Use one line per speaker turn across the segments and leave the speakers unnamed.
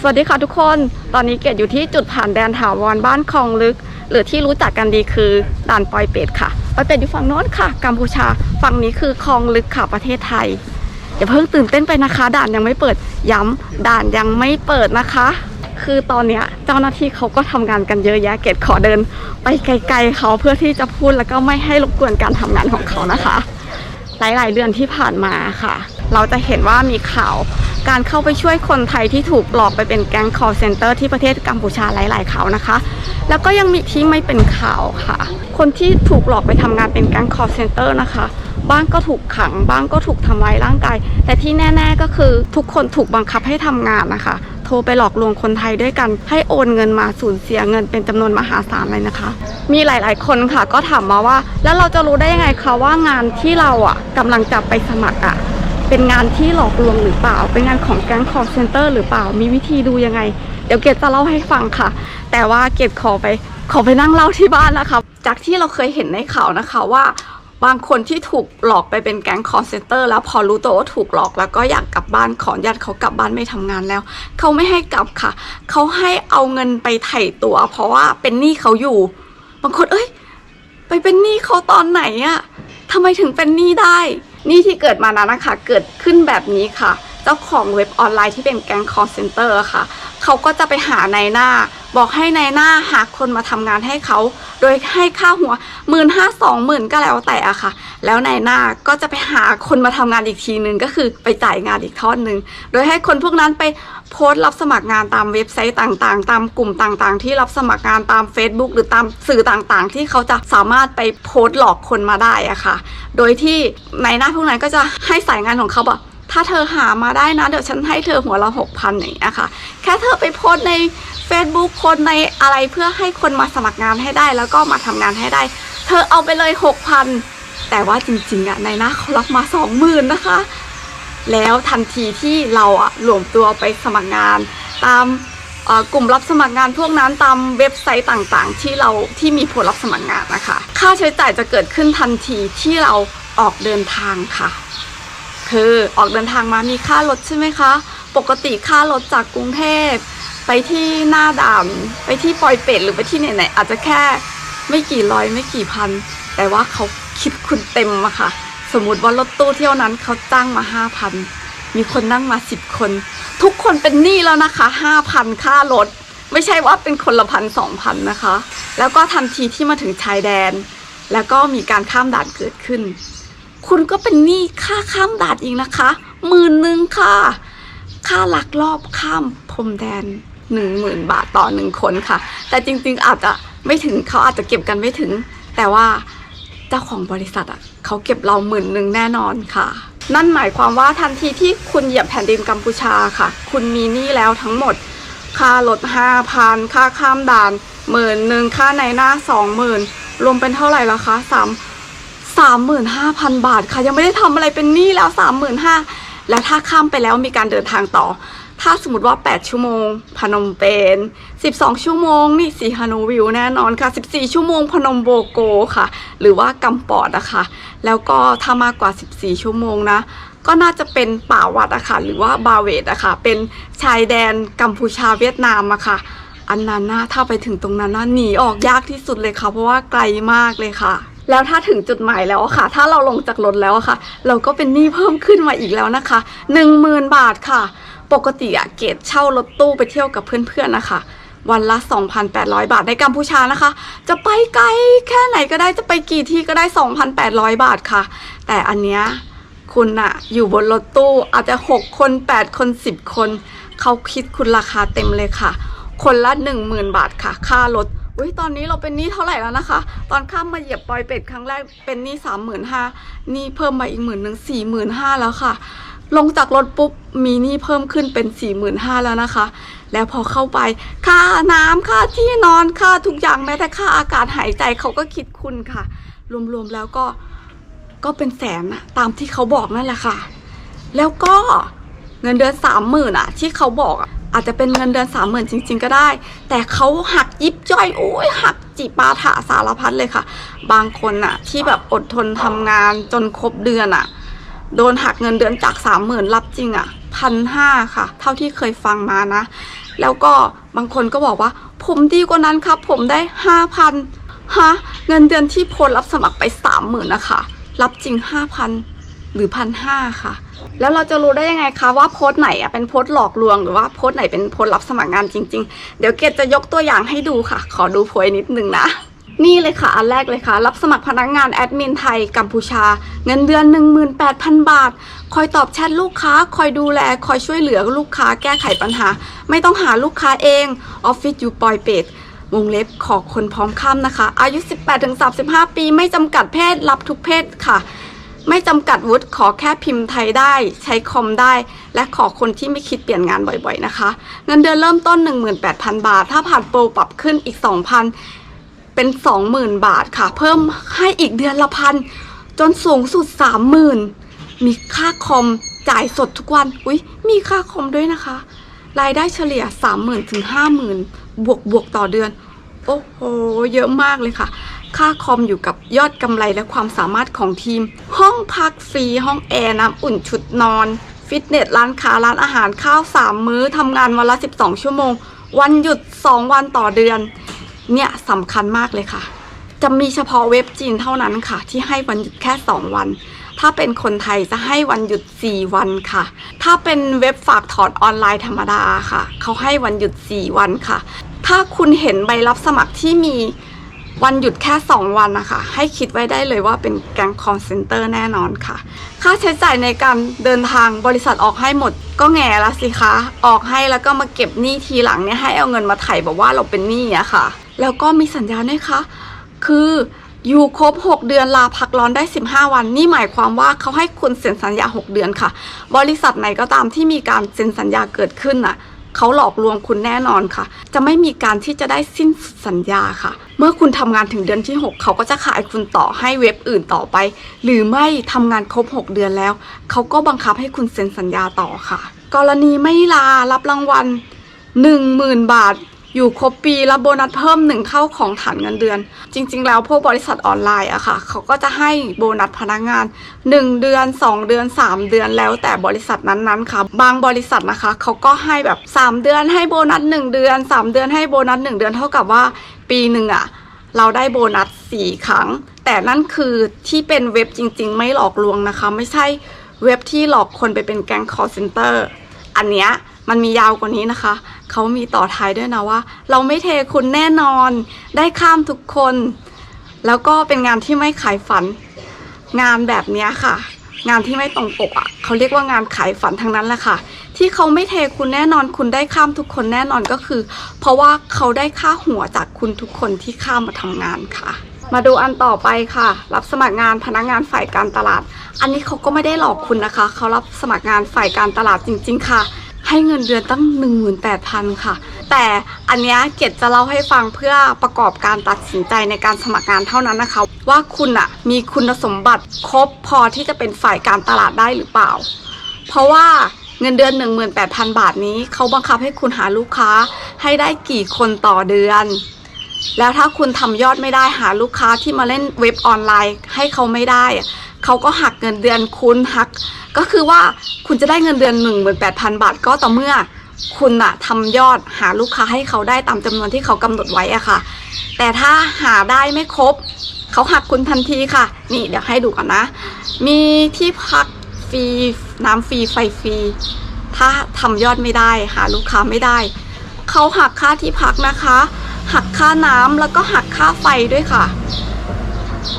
สวัสดีค่ะทุกคน ตอนนี้เกดอยู่ที่จุดผ่านแดนถาวรบ้านคลองลึก หรือที่รู้จักกันดีคือด่านปอยเป็ดค่ะปอยเป็ดอยู่ฝั่งโน้นค่ะ กัมพูชา ฝั่งนี้คือคลองลึกค่ะประเทศไทย อย่าเพิ่งตื่นเต้นไปนะคะ ด่านยังไม่เปิด ย้ำด่านยังไม่เปิดนะคะ คือตอนเนี้ยเจ้าหน้าที่เขาก็ทำงานกันเยอะแยะ เกดขอเดิน ไปไกล ๆเขาเพื่อที่จะพูดแล้วก็ไม่ให้รบกวนการทำงานของเขานะคะ หลายๆเดือนที่ผ่านมาค่ะ เราจะเห็นว่ามีข่าว การเข้าไปช่วยคนไทยที่ถูกหลอกไปเป็นแก๊ง call center ที่ประเทศกัมพูชาหลายๆข่าวนะคะ แล้วก็ยังมีที่ไม่เป็นข่าวค่ะ คนที่ถูกหลอกไปทำงานเป็นแก๊ง call center นะคะบ้างก็ถูกขังบ้างก็ถูกทำร้ายร่างกาย แต่ที่แน่ ๆก็คือทุกคนถูกบังคับให้ทำงานนะคะ โทรไปหลอกลวงคนไทยด้วยกัน ให้โอนเงินมาสูญเสียเงินเป็นจำนวนมหาศาลเลยนะคะ มีหลายๆคนค่ะก็ถามมาว่า แล้วเราจะรู้ได้ยังไงคะว่างานที่เราอะกำลังจะไปสมัครอะ เป็นงานที่หลอกลวงหรือเปล่า เป็นงานของแก๊ง call center หรือเปล่า มีวิธีดูยังไง เดี๋ยวเกดจะเล่าให้ฟังค่ะ แต่ว่าเกดขอไปขอไปนั่งเล่าที่บ้านนะคะจากที่เราเคยเห็นในข่าวนะคะว่าบางคนที่ถูกหลอกไปเป็นแก๊ง call center แล้วพอรู้ตัวว่าถูกหลอกแล้วก็อยากกลับบ้านขออนุญาตเขากลับบ้านไม่ทำงานแล้ว เขาไม่ให้กลับค่ะ เขาให้เอาเงินไปไถ่ตัว เพราะว่าเป็นหนี้เขาอยู่ บางคนเอ้ย ไปเป็นหนี้เขาตอนไหนอะทำไมถึงเป็นหนี้ได้ นี่ที่เกิดมานั้นนะคะ เกิดขึ้นแบบนี้ค่ะ จ้าของเว็บออนไลน์ที่เป็นแก๊ง call center อะค่ะ เขาก็จะไปหานายหน้า บอกให้นายหน้าหาคนมาทำงานให้เขา โดยให้ค่าหัวหมื่นห้าสองหมื่นก็แล้วแต่อะค่ะ แล้วนายหน้าก็จะไปหาคนมาทำงานอีกทีหนึ่งก็คือไปจ่ายงานอีกทอดหนึ่งโดยให้คนพวกนั้นไปโพสต์รับสมัครงานตามเว็บไซต์ต่างๆ ตามกลุ่มต่างๆ ที่รับสมัครงานตาม Facebook หรือตามสื่อต่างๆ ที่เขาจะสามารถไปโพสต์หลอกคนมาได้อะค่ะ โดยที่นายหน้าพวกนั้นก็จะให้สายงานของเขาบอก ถ้าเธอหามาได้นะ เดี๋ยวฉันให้เธอหัวละหกพันอย่างเงี้ยค่ะ แค่เธอไปโพสใน Facebook โพสในอะไรเพื่อให้คนมาสมัครงานให้ได้ แล้วก็มาทำงานให้ได้ เธอเอาไปเลยหกพันแต่ว่าจริงๆอะในหน้าเขารับมาสองหมื่นนะคะ แล้วทันทีที่เราอะรวมตัวไปสมัครงาน ตามกลุ่มรับสมัครงานพวกนั้นตามเว็บไซต์ต่างๆ ที่เราที่มีผลรับสมัครงานนะคะ ค่าใช้จ่ายจะเกิดขึ้นทันทีที่เราออกเดินทางค่ะ คือออกเดินทางมามีค่ารถใช่ไหมคะ ปกติค่ารถจากกรุงเทพไปที่หน้าด่านไปที่ปอยเป็ดหรือไปที่ไหนๆอาจจะแค่ไม่กี่ร้อยไม่กี่พัน แต่ว่าเขาคิดคุณเต็มอะค่ะ สมมติว่ารถตู้เที่ยวนั้นเขาจ้างมาห้าพันมีคนนั่งมาสิบคน ทุกคนเป็นหนี้แล้วนะคะห้าพันค่ารถ ไม่ใช่ว่าเป็นคนละพันสองพันนะคะ แล้วก็ทันทีที่มาถึงชายแดน แล้วก็มีการข้ามด่านเกิดขึ้น คุณก็เป็นหนี้ค่าข้ามด่านอีกนะคะหมื่นหนึ่งค่ะ ค่าลักลอบข้ามพรมแดนหนึ่งหมื่นบาทต่อหนึ่งคนค่ะ แต่จริงๆอาจจะไม่ถึงเขาอาจจะเก็บกันไม่ถึง แต่ว่าเจ้าของบริษัทอะเขาเก็บเราหมื่นหนึ่งแน่นอนค่ะ นั่นหมายความว่าทันทีที่คุณเหยียบแผ่นดินกัมพูชาค่ะ คุณมีหนี้แล้วทั้งหมด ค่ารถห้าพันค่าข้ามด่านหมื่นหนึ่งค่าในหน้าสองหมื่นรวมเป็นเท่าไหร่ละคะสาม สามหมื่นห้าพันบาทค่ะยังไม่ได้ทำอะไรเป็นหนี้แล้วสามหมื่นห้าแล้วถ้าข้ามไปแล้วมีการเดินทางต่อ ถ้าสมมติว่า 8 ชั่วโมง พนมเปญ12 ชั่วโมงนี่สีฮานูวิวแน่นอนค่ะ 14 ชั่วโมงพนมโบโกค่ะ หรือว่ากัมปอดอะคะ แล้วก็ถ้ามากกว่า 14 ชั่วโมงนะก็น่าจะเป็นป่าวัดอะค่ะหรือว่าบาเวดอะค่ะเป็นชายแดนกัมพูชาเวียดนามอะค่ะ อันนั้นนะถ้าไปถึงตรงนั้นนะหนีออกยากที่สุดเลยค่ะ เพราะว่าไกลมากเลยค่ะ แล้วถ้าถึงจุดหมายแล้วค่ะ ถ้าเราลงจากรถแล้วค่ะ เราก็เป็นหนี้เพิ่มขึ้นมาอีกแล้วนะคะ 1 0,000 บาทค่ะ ปกติอะเกดเช่ารถตู้ไปเที่ยวกับเพื่อนๆนะคะวันละ 2,800 บาทในกัมพูชานะคะ จะไปไกลแค่ไหนก็ได้จะไปกี่ที่ก็ได้ 2,800 บาทค่ะ แต่อันเนี้ยคุณอะอยู่บนรถตู้อาจจะ 6 คน 8 คน 10 คน เขาคิดคุณราคาเต็มเลยค่ะ คนละ 10,000 บาทค่ะ ค่ารถ อุ้ยตอนนี้เราเป็นหนี้เท่าไหร่แล้วนะคะ ตอนข้ามมาเหยียบปอยเป็ดครั้งแรกเป็นหนี้สามหมื่นห้านี่เพิ่มมาอีกหมื่นหนึ่งสี่หมื่นห้าแล้วค่ะ ลงจากรถปุ๊บมีหนี้เพิ่มขึ้นเป็นสี่หมื่นห้าแล้วนะคะ แล้วพอเข้าไป ค่าน้ำค่าที่นอนค่าทุกอย่างแม้แต่ค่าอากาศหายใจเขาก็คิดคุณค่ะ รวมๆแล้วก็ก็เป็นแสนตามที่เขาบอกนั่นแหละค่ะ แล้วก็ เงินเดือนสามหมื่นอะที่เขาบอกอะอาจจะเป็นเงินเดือนสามหมื่นจริง ๆ ก็ได้ แต่เขาหักยิบย่อยโอ้ยหักจิปาถะสารพัดเลยค่ะ บางคนอะที่แบบอดทนทำงานจนครบเดือนอะโดนหักเงินเดือนจากสามหมื่นรับจริงอะพันห้าค่ะ เท่าที่เคยฟังมานะ แล้วก็บางคนก็บอกว่า ผมดีกว่านั้นครับ ผมได้ห้าพันฮะเงินเดือนที่โพสต์รับสมัครไปสามหมื่นนะคะ รับจริงห้าพันหรือพันห้าค่ะ แล้วเราจะรู้ได้ยังไงคะว่าโพสต์ไหนอะเป็นโพสต์หลอกลวงหรือว่าโพสต์ไหนเป็นโพสต์รับสมัครงานจริง ๆ เดี๋ยวเกดจะยกตัวอย่างให้ดูค่ะ ขอดูโพยนิดนึงนะนี่เลยค่ะ อันแรกเลยค่ะ รับสมัครพนักงานแอดมินไทยกัมพูชา เงินเดือน 18,000 บาท คอยตอบแชทลูกค้า คอยดูแล คอยช่วยเหลือลูกค้าแก้ไขปัญหา ไม่ต้องหาลูกค้าเอง ออฟฟิศอยู่ปอยเป็ดวงเล็บขอคนพร้อมข้ามนะคะ อายุ 18-35 ปีไม่จำกัดเพศรับทุกเพศค่ะ ไม่จำกัดวุฒิขอแค่พิมพ์ไทยได้ ใช้คอมได้ และขอคนที่ไม่คิดเปลี่ยนงานบ่อยๆนะคะ เงินเดือนเริ่มต้น 18,000 บาท ถ้าผ่านโปรปรับขึ้นอีก 2,000 เป็น 20,000 บาทค่ะ เพิ่มให้อีกเดือนละพันจนสูงสุด 30,000 มีค่าคอมจ่ายสดทุกวัน อุ๊ย มีค่าคอมด้วยนะคะ รายได้เฉลี่ย 30,000ถึง50,000 บวกบวกต่อเดือน โอ้โห เยอะมากเลยค่ะ ค่าคอมอยู่กับยอดกำไรและความสามารถของทีม ห้องพักฟรี ห้องแอร์น้ำอุ่นชุดนอน ฟิตเนสร้านค้าร้านอาหารข้าว3มื้อทำงานวันละ 12 ชั่วโมง วันหยุด 2 วันต่อเดือน เนี่ยสำคัญมากเลยค่ะ จะมีเฉพาะเว็บจีนเท่านั้นค่ะ ที่ให้วันหยุดแค่ 2 วัน ถ้าเป็นคนไทยจะให้วันหยุด 4 วันค่ะ ถ้าเป็นเว็บฝากถอนออนไลน์ธรรมดาค่ะ เขาให้วันหยุด 4 วันค่ะ ถ้าคุณเห็นใบรับสมัครที่มี วันหยุดแค่ 2 วันนะคะ ให้คิดไว้ได้เลยว่าเป็นแก๊งคอลเซ็นเตอร์แน่นอนค่ะ ค่าใช้จ่ายในการเดินทางบริษัทออกให้หมด ก็แง่ละสิคะ ออกให้แล้วก็มาเก็บหนี้ทีหลังเนี่ยให้เอาเงินมาไถ่บอกว่าเราเป็นหนี้อะค่ะ แล้วก็มีสัญญาด้วยคะ คืออยู่ครบ 6 เดือนลาพักร้อนได้ 15 วัน นี่หมายความว่าเขาให้คุณเซ็นสัญญา 6 เดือนค่ะ บริษัทไหนก็ตามที่มีการเซ็นสัญญาเกิดขึ้นน่ะ เขาหลอกลวงคุณแน่นอนค่ะ จะไม่มีการที่จะได้สิ้นสัญญาค่ะ เมื่อคุณทำงานถึงเดือนที่ 6 เขาก็จะขายคุณต่อให้เว็บอื่นต่อไป หรือไม่ทำงานครบ 6 เดือนแล้ว เขาก็บังคับให้คุณเซ็นสัญญาต่อค่ะ กรณีไม่ลารับรางวัล 10,000 บาท อยู่ครบปีรับโบนัสเพิ่มหนึ่งเข้าของฐานเงินเดือน จริง ๆ แล้วพวกบริษัทออนไลน์อะค่ะ เขาก็จะให้โบนัสพนักงาน 1 เดือน 2 เดือน 3 เดือนแล้วแต่บริษัทนั้นๆค่ะ บางบริษัทนะคะเขาก็ให้แบบ 3 เดือนให้โบนัส 1 เดือน 3 เดือนให้โบนัส 1 เดือนเท่ากับว่าปีหนึ่งอะเราได้โบนัส 4 ครั้ง แต่นั่นคือที่เป็นเว็บจริง ๆ ไม่หลอกลวงนะคะ ไม่ใช่เว็บที่หลอกคนไปเป็นแก๊งคอร์เซนเตอร์อันเนี้ย มันมียาวกว่านี้นะคะ เขามีต่อท้ายด้วยนะว่า เราไม่เทคุณแน่นอนได้ข้ามทุกคน แล้วก็เป็นงานที่ไม่ขายฝัน งานแบบนี้ค่ะ งานที่ไม่ตรงปกอะเขาเรียกว่างานขายฝันทั้งนั้นแหละค่ะ ที่เขาไม่เทคุณแน่นอนคุณได้ข้ามทุกคนแน่นอนก็คือ เพราะว่าเขาได้ค่าหัวจากคุณทุกคนที่ข้ามมาทำงานค่ะมาดูอันต่อไปค่ะ รับสมัครงานพนักงานฝ่ายการตลาด อันนี้เขาก็ไม่ได้หลอกคุณนะคะ เขารับสมัครงานฝ่ายการตลาดจริง ๆ ค่ะ ให้เงินเดือนตั้ง 18,000 ค่ะ แต่อันเนี้ยเกดจะเล่าให้ฟังเพื่อประกอบการตัดสินใจในการสมัครงานเท่านั้นนะคะ ว่าคุณอะมีคุณสมบัติครบพอที่จะเป็นฝ่ายการตลาดได้หรือเปล่า เพราะว่าเงินเดือน 18,000 บาทนี้ เขาบังคับให้คุณหาลูกค้าให้ได้กี่คนต่อเดือน แล้วถ้าคุณทำยอดไม่ได้หาลูกค้าที่มาเล่นเว็บออนไลน์ให้เขาไม่ได้อะ เขาก็หักเงินเดือนคุณหัก ก็คือว่าคุณจะได้เงินเดือน 18,000 บาทก็ต่อเมื่อคุณอะทำยอดหาลูกค้าให้เขาได้ตามจำนวนที่เขากำหนดไว้อะค่ะ แต่ถ้าหาได้ไม่ครบ เขาหักคุณทันทีค่ะ นี่เดี๋ยวให้ดูก่อนนะ มีที่พักฟรีน้ำฟรีไฟฟรีถ้าทำยอดไม่ได้หาลูกค้าไม่ได้ เขาหักค่าที่พักนะคะ หักค่าน้ำแล้วก็หักค่าไฟด้วยค่ะ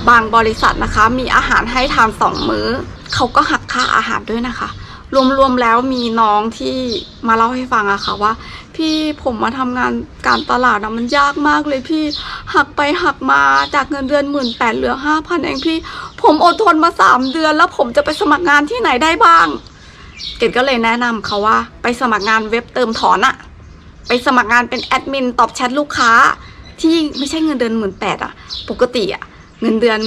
บางบริษัทนะคะ มีอาหารให้ทานสองมื้อ เขาก็หักค่าอาหารด้วยนะคะ รวมๆแล้วมีน้องที่มาเล่าให้ฟังอะค่ะว่า พี่ผมมาทำงานการตลาดอะมันยากมากเลยพี่หักไปหักมาจากเงินเดือนหมื่นแปดเหลือห้าพันเองพี่ ผมอดทนมาสามเดือน แล้วผมจะไปสมัครงานที่ไหนได้บ้าง เกดก็เลยแนะนำเขาว่า ไปสมัครงานเว็บเติมถอนอะไปสมัครงานเป็นแอดมินตอบแชทลูกค้าที่ไม่ใช่เงินเดือนหมื่นแปดอะปกติอะ เงินเดือน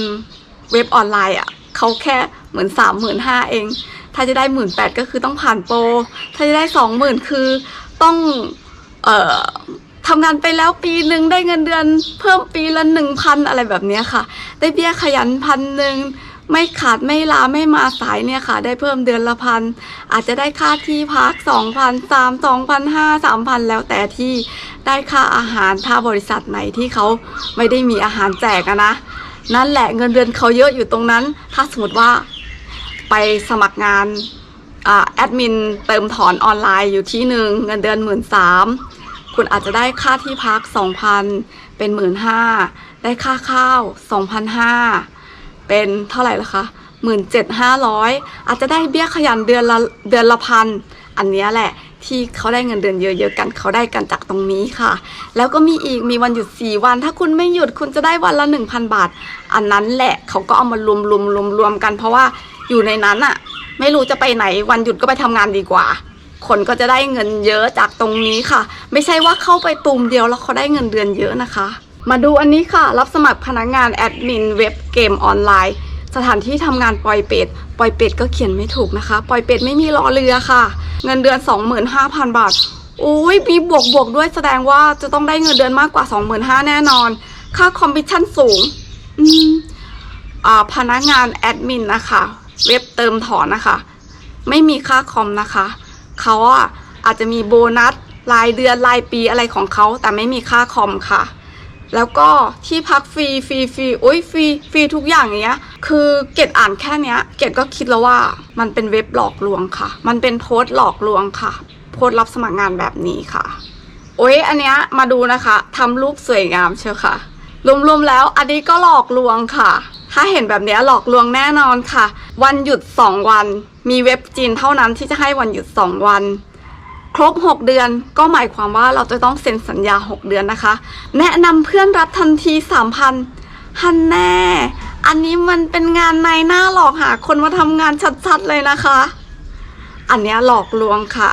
เว็บออนไลน์อะเขาแค่เหมือนสามหมื่นห้าเอง ถ้าจะได้หมื่นแปดก็คือต้องผ่านโปร ถ้าจะได้สองหมื่นคือต้อง เอ่อทำงานไปแล้วปีหนึ่งได้เงินเดือนเพิ่มปีละหนึ่งพันอะไรแบบนี้ค่ะ ได้เบี้ยขยันพันหนึ่งไม่ขาดไม่ลาไม่มาสายเนี่ยค่ะ ได้เพิ่มเดือนละพันอาจจะได้ค่าที่พักสองพันสามสองพันห้าสามพันแล้วแต่ที่ได้ค่าอาหารถ้าบริษัทไหนที่เขาไม่ได้มีอาหารแจกนะ นั่นแหละเงินเดือนเขาเยอะอยู่ตรงนั้น ถ้าสมมติว่าไปสมัครงานอแอดมินเติมถอนออนไลน์อยู่ที่หนึ่งเงินเดือนหมื่นสามคุณอาจจะได้ค่าที่พักสองพันเป็นหมื่นห้าได้ค่าข้าวสองพันห้าเป็นเท่าไหร่ละคะหมื่นเจ็ดห้าร้อยอาจจะได้เบี้ยขยันเดือนละเดือนละพันอันนี้แหละ ที่เขาได้เงินเดือนเยอะๆกันเขาได้กันจากตรงนี้ค่ะ แล้วก็มีอีกมีวันหยุด 4 วัน ถ้าคุณไม่หยุดคุณจะได้วันละ 1,000 บาท อันนั้นแหละเขาก็เอามารวมรวมรวมรวมกัน เพราะว่าอยู่ในนั้นอะไม่รู้จะไปไหนวันหยุดก็ไปทำงานดีกว่า คนก็จะได้เงินเยอะจากตรงนี้ค่ะ ไม่ใช่ว่าเข้าไปตุ่มเดียวแล้วเขาได้เงินเดือนเยอะนะคะ มาดูอันนี้ค่ะ รับสมัครพนักงานแอดมินเว็บเกมออนไลน์ สถานที่ทำงานปล่อยเป็ด ปล่อยเป็ดก็เขียนไม่ถูกนะคะ ปล่อยเป็ดไม่มีรอเรือค่ะ เงินเดือน 25,000 บาทอุ้ยมีบวกบวกด้วยแสดงว่าจะต้องได้เงินเดือนมากกว่า 25,000แน่นอน ค่าคอมมิชชั่นสูง อืมอ่าพนักงานแอดมินนะคะ เว็บเติมถอนนะคะ ไม่มีค่าคอมนะคะเขาอะอาจจะมีโบนัสรายเดือนรายปีอะไรของเขาแต่ไม่มีค่าคอมค่ะ แล้วก็ที่พักฟรีฟรีฟรีโอ้ยฟรีฟรีทุกอย่างเนี้ย คือเกดอ่านแค่เนี้ย เกดก็คิดแล้วว่ามันเป็นเว็บหลอกลวงค่ะ มันเป็นโพสต์หลอกลวงค่ะ โพสต์รับสมัครงานแบบนี้ค่ะ โอ้ยอันเนี้ยมาดูนะคะทำรูปสวยงามเชียวค่ะ รวมๆแล้วอันนี้ก็หลอกลวงค่ะ ถ้าเห็นแบบเนี้ยหลอกลวงแน่นอนค่ะ วันหยุด 2 วัน มีเว็บจีนเท่านั้นที่จะให้วันหยุด 2 วัน ครบ 6 เดือนก็หมายความว่าเราจะต้องเซ็นสัญญา 6 เดือนนะคะ แนะนำเพื่อนรับทันที 3,000ฮันแน่ อันนี้มันเป็นงานในหน้าหลอกหาคนมาทำงานชัดๆเลยนะคะ อันเนี้ยหลอกลวงค่ะ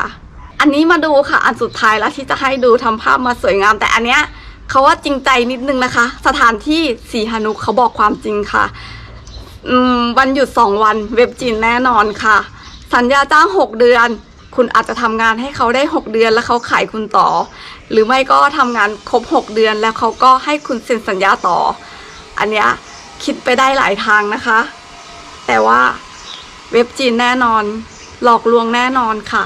อันนี้มาดูค่ะ อันสุดท้ายแล้วที่จะให้ดูทำภาพมาสวยงาม แต่อันเนี้ยเขาว่าจริงใจนิดนึงนะคะ สถานที่สีหานุเขาบอกความจริงค่ะวันหยุดสองวันเว็บจีนแน่นอนค่ะ สัญญาจ้างหกเดือน คุณอาจจะทำงานให้เขาได้หกเดือนแล้วเขาขายคุณต่อ หรือไม่ก็ทำงานครบหกเดือนแล้วเขาก็ให้คุณเซ็นสัญญาต่อ อันเนี้ยคิดไปได้หลายทางนะคะ แต่ว่าเว็บจีนแน่นอน หลอกลวงแน่นอนค่ะ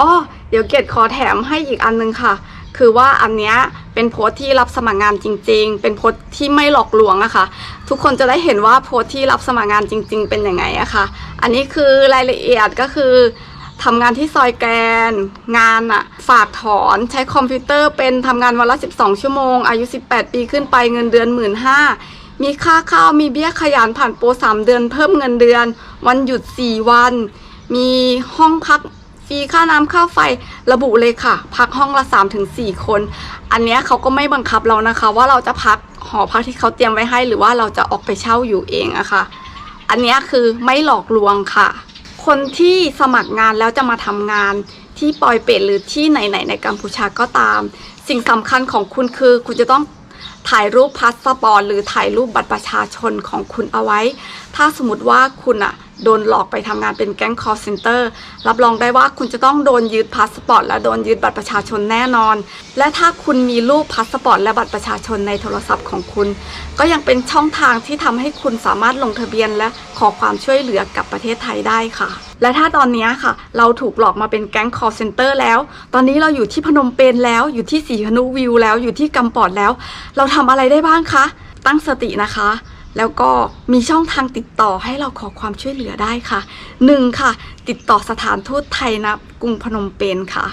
อ้อเดี๋ยวเกดขอแถมให้อีกอันนึงค่ะ คือว่าอันเนี้ยเป็นโพสที่รับสมัครงานจริง ๆ เป็นโพสที่ไม่หลอกลวงอะค่ะทุกคนจะได้เห็นว่าโพสที่รับสมัครงานจริง ๆ เป็นยังไงอะค่ะ อันนี้คือรายละเอียดก็คือ ทำงานที่ซอยแกน งานอะฝากถอนใช้คอมพิวเตอร์เป็นทำงานวันละ 12 ชั่วโมง อายุ 18 ปีขึ้นไปเงินเดือน 1 5ื่นมีค่าข้าวมีเบี้ยขยันผ่านโปร3เดือนเพิ่มเงินเดือน วันหยุด 4 วัน มีห้องพักฟรีค่าน้ำค่าไฟระบุเลยค่ะ พักห้องละ 3-4 คน อันนี้เขาก็ไม่บังคับเรานะคะ ว่าเราจะพักหอพักที่เขาเตรียมไว้ให้ หรือว่าเราจะออกไปเช่าอยู่เองอะค่ะ อันนี้คือไม่หลอกลวงค่ะ คนที่สมัครงานแล้วจะมาทำงานที่ปอยเป็ดหรือที่ไหนๆในกัมพูชาก็ตาม สิ่งสำคัญของคุณคือ คุณจะต้องถ่ายรูปพาสปอร์ตหรือถ่ายรูปบัตรประชาชนของคุณเอาไว้ ถ้าสมมติว่าคุณอะ โดนหลอกไปทำงานเป็นแก๊ง call center รับรองได้ว่าคุณจะต้องโดนยึดพาสปอร์ตและโดนยึดบัตรประชาชนแน่นอน และถ้าคุณมีรูปพาสปอร์ตและบัตรประชาชนในโทรศัพท์ของคุณ ก็ยังเป็นช่องทางที่ทำให้คุณสามารถลงทะเบียนและขอความช่วยเหลือกับประเทศไทยได้ค่ะ และถ้าตอนนี้ค่ะ เราถูกหลอกมาเป็นแก๊ง call center แล้ว ตอนนี้เราอยู่ที่พนมเปญแล้ว อยู่ที่สีหนุวิวแล้วอยู่ที่กำปอดแล้ว เราทำอะไรได้บ้างคะ ตั้งสตินะคะ แล้วก็มีช่องทางติดต่อให้เราขอความช่วยเหลือได้ค่ะ 1. ค่ะ ติดต่อสถานทูตไทยณกรุงพนมเปญค่ะ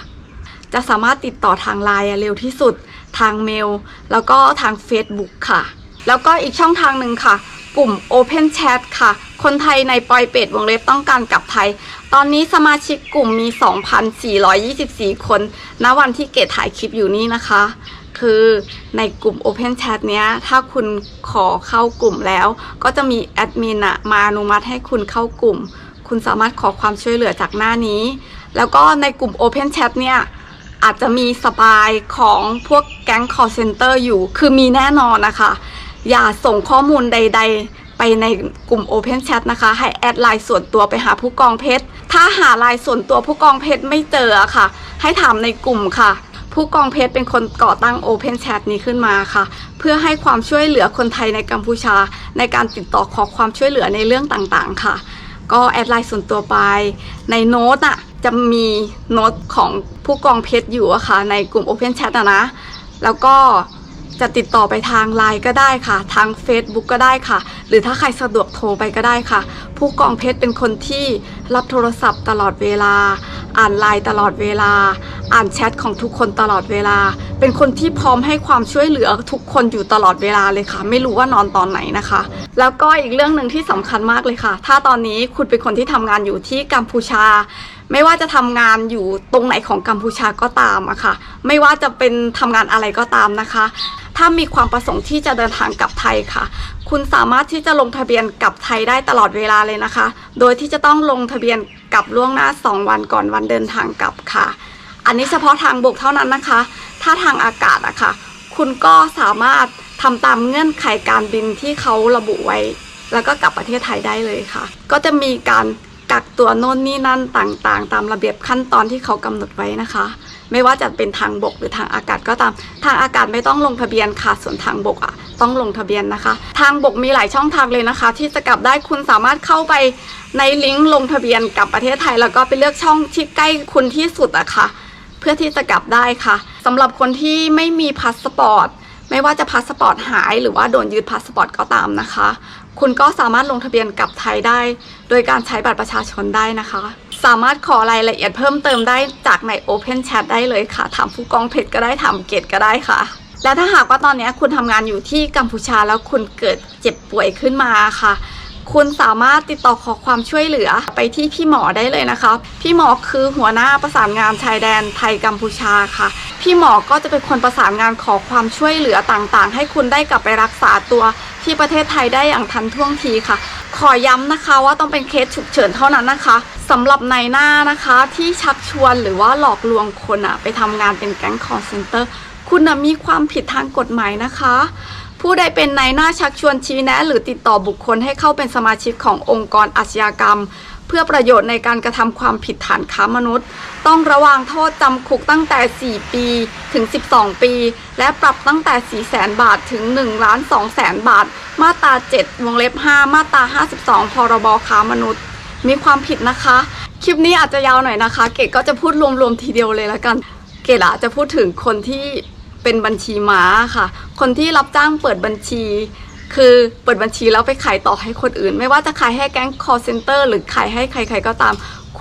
จะสามารถติดต่อทางไลน์เร็วที่สุด ทางเมล แล้วก็ทาง Facebook ค่ะ แล้วก็อีกช่องทางหนึ่งค่ะ กลุ่ม Open Chat ค่ะ คนไทยในปอยเป็ดวงเล็บต้องการกลับไทย ตอนนี้สมาชิกกลุ่มมี 2,424 คนณวันที่เกดถ่ายคลิปอยู่นี่นะคะ คือในกลุ่ม Open Chat เนี้ย ถ้าคุณขอเข้ากลุ่มแล้ว ก็จะมีแอดมินอะมาอนุมัติให้คุณเข้ากลุ่ม คุณสามารถขอความช่วยเหลือจากหน้านี้ แล้วก็ในกลุ่ม Open Chat เนี่ยอาจจะมีสปายของพวกแก๊ง call center อยู่ คือมีแน่นอนนะคะ อย่าส่งข้อมูลใด ๆ ไปในกลุ่ม Open Chat นะคะ ให้แอดไลน์ส่วนตัวไปหาผู้กองเพชร ถ้าหาไลน์ส่วนตัวผู้กองเพชรไม่เจอะค่ะ ให้ถามในกลุ่มค่ะ ผู้กองเพชรเป็นคนก่อตั้ง Open Chat นี้ขึ้นมาค่ะ เพื่อให้ความช่วยเหลือคนไทยในกัมพูชา ในการติดต่อขอความช่วยเหลือในเรื่องต่างๆ ค่ะ ก็แอดไลน์ส่วนตัวไป ในโน้ตอะจะมีโน้ตของผู้กองเพชรอยู่อะค่ะ ในกลุ่ม Open Chat อะนะ แล้วก็จะติดต่อไปทางไลน์ก็ได้ค่ะ ทาง Facebook ก็ได้ค่ะ หรือถ้าใครสะดวกโทรไปก็ได้ค่ะ ผู้กองเพชรเป็นคนที่รับโทรศัพท์ตลอดเวลา อ่านไลน์ตลอดเวลา อ่านแชทของทุกคนตลอดเวลา เป็นคนที่พร้อมให้ความช่วยเหลือทุกคนอยู่ตลอดเวลาเลยค่ะ ไม่รู้ว่านอนตอนไหนนะคะ แล้วก็อีกเรื่องหนึ่งที่สำคัญมากเลยค่ะ ถ้าตอนนี้คุณเป็นคนที่ทำงานอยู่ที่กัมพูชา ไม่ว่าจะทำงานอยู่ตรงไหนของกัมพูชาก็ตามอะค่ะ ไม่ว่าจะเป็นทำงานอะไรก็ตามนะคะ ถ้ามีความประสงค์ที่จะเดินทางกลับไทยค่ะ คุณสามารถที่จะลงทะเบียนกลับไทยได้ตลอดเวลาเลยนะคะ โดยที่จะต้องลงทะเบียนกลับล่วงหน้า 2 วันก่อนวันเดินทางกลับค่ะ อันนี้เฉพาะทางบกเท่านั้นนะคะ ถ้าทางอากาศอะค่ะ คุณก็สามารถทำตามเงื่อนไขการบินที่เขาระบุไว้ แล้วก็กลับประเทศไทยได้เลยค่ะ ก็จะมีการกักตัวโน่นนี่นั่นต่างๆ ตามระเบียบขั้นตอนที่เขากำหนดไว้นะคะ ไม่ว่าจะเป็นทางบกหรือทางอากาศก็ตาม ทางอากาศไม่ต้องลงทะเบียนค่ะส่วนทางบกอะต้องลงทะเบียนนะคะ ทางบกมีหลายช่องทางเลยนะคะ ที่จะกลับได้คุณสามารถเข้าไปในลิงก์ลงทะเบียนกับประเทศไทย แล้วก็ไปเลือกช่องที่ใกล้คุณที่สุดอะค่ะ เพื่อที่จะกลับได้ค่ะสำหรับคนที่ไม่มีพาสปอร์ตไม่ว่าจะพาสปอร์ตหายหรือว่าโดนยึดพาสปอร์ตก็ตามนะคะ คุณก็สามารถลงทะเบียนกลับไทยได้ โดยการใช้บัตรประชาชนได้นะคะ สามารถขอรายละเอียดเพิ่มเติมได้จากใน Open Chat ได้เลยค่ะ ถามผู้กองเพชรก็ได้ถามเกตก็ได้ค่ะ และถ้าหากว่าตอนนี้คุณทำงานอยู่ที่กัมพูชาแล้วคุณเกิดเจ็บป่วยขึ้นมาค่ะ คุณสามารถติดต่อขอความช่วยเหลือไปที่พี่หมอได้เลยนะคะ พี่หมอคือหัวหน้าประสานงานชายแดนไทยกัมพูชาค่ะ พี่หมอก็จะเป็นคนประสานงานขอความช่วยเหลือต่างๆ ให้คุณได้กลับไปรักษาตัวที่ประเทศไทยได้อย่างทันท่วงทีค่ะ ขอย้ำนะคะว่าต้องเป็นเคสฉุกเฉินเท่านั้นนะคะสำหรับในหน้านะคะที่ชักชวนหรือว่าหลอกลวงคนอะไปทำงานเป็นแก๊งคอร์เซนเตอร์ คุณมีความผิดทางกฎหมายนะคะ ผู้ใดเป็นนายหน้าชักชวนชี้แนะ หรือติดต่อบุคคลให้เข้าเป็นสมาชิกขององค์กรอาชญากรรม เพื่อประโยชน์ในการกระทำความผิดฐานค้ามนุษย์ ต้องระวางโทษจำคุกตั้งแต่ 4 ปี ถึง 12 ปี และปรับตั้งแต่ 4 0 0แสนบาทถึง1ล้าน2แสนบาท มาตรา 7 วงเล็บ 5 มาตรา 52 พรบค้ามนุษย์ มีความผิดนะคะ คลิปนี้อาจจะยาวหน่อยนะคะ เกดก็จะพูดรวมๆทีเดียวเลยละกัน เกดอะจะพูดถึงคนที่ เป็นบัญชีม้าค่ะ คนที่รับจ้างเปิดบัญชี คือเปิดบัญชีแล้วไปขายต่อให้คนอื่น ไม่ว่าจะขายให้แก๊ง call center หรือขายให้ใคร ๆก็ตาม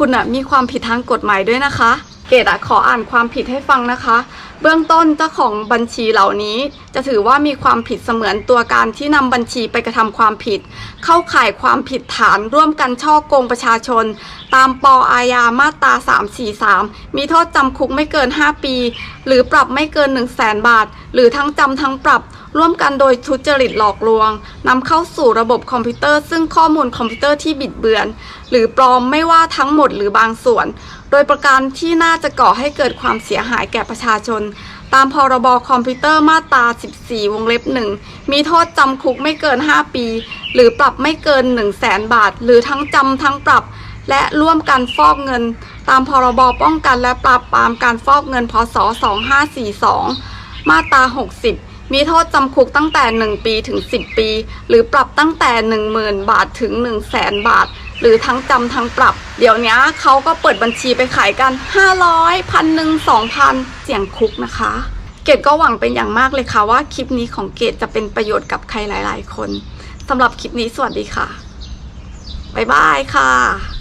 คุณอะมีความผิดทางกฎหมายด้วยนะคะ เกดอะขออ่านความผิดให้ฟังนะคะ เบื้องต้นเจ้าของบัญชีเหล่านี้ จะถือว่ามีความผิดเสมือนตัวการที่นำบัญชีไปกระทำความผิด เข้าข่ายความผิดฐานร่วมกันช่อโกงประชาชน ตามปอาญามาตรา343 มีโทษจำคุกไม่เกิน 5 ปี หรือปรับไม่เกิน 1 0 0 0 0แสนบาท หรือทั้งจำทั้งปรับ ร่วมกันโดยทุจริตหลอกลวงนำเข้าสู่ระบบคอมพิวเตอร์ ซึ่งข้อมูลคอมพิวเตอร์ที่บิดเบือน หรือปลอมไม่ว่าทั้งหมดหรือบางส่วน โดยประการที่น่าจะก่อให้เกิดความเสียหายแก่ประชาชน ตามพรบคอมพิวเตอร์มาตรา 14 วงเล็บ 1 มีโทษจำคุกไม่เกิน 5 ปี หรือปรับไม่เกิน 1 0 0 0 0แสนบาท หรือทั้งจำทั้งปรับและร่วมกันฟอกเงิน ตามพรบป้องกันและปราบปรามการฟอกเงินพศ 2542 มาตรา 60 มีโทษจำคุกตั้งแต่ 1 ปีถึง 10 ปี หรือปรับตั้งแต่ 10,000 บาทถึง 1 0 0 0 0แสนบาท หรือทั้งจำทั้งปรับ เดี๋ยวนี้เขาก็เปิดบัญชีไปขายกัน 500พันหนึ่ง2,000เสี่ยงคุกนะคะ เกดก็หวังเป็นอย่างมากเลยค่ะว่าคลิปนี้ของเกดจะเป็นประโยชน์กับใครหลาย ๆ คนสำหรับคลิปนี้สวัสดีค่ะบ๊ายบายค่ะ